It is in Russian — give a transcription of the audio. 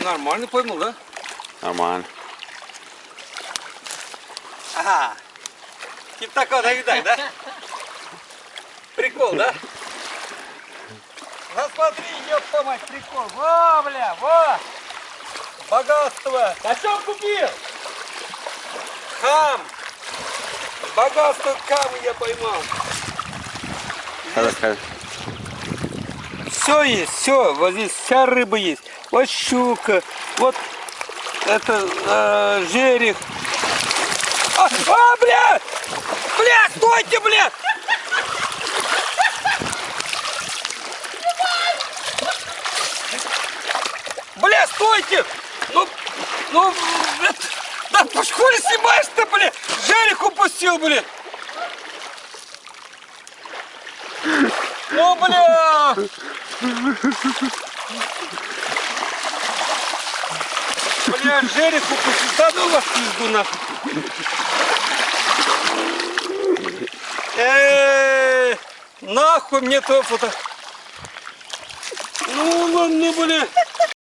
Нормально поймал, да? Нормально. Ага. Типа такого да видать, да? Прикол, да? Ну смотри, ёпта мать, прикол. Во, бля, во! Богатство! А что купил? Хам! Богатство камня я поймал. Ходи, ходи. Все есть, все. Вот здесь вся рыба есть. Вот щука, вот это э, жерех. А, а, бля! Бля, стойте, бля! Бля, стойте! Ну, ну, это, да по школе снимаешь-то, бля! Жерех упустил, бля! Ну, бля! Бля. Да ну вас пизду нахуй. Э, нахуй мне то фото. Ну ладно, бля.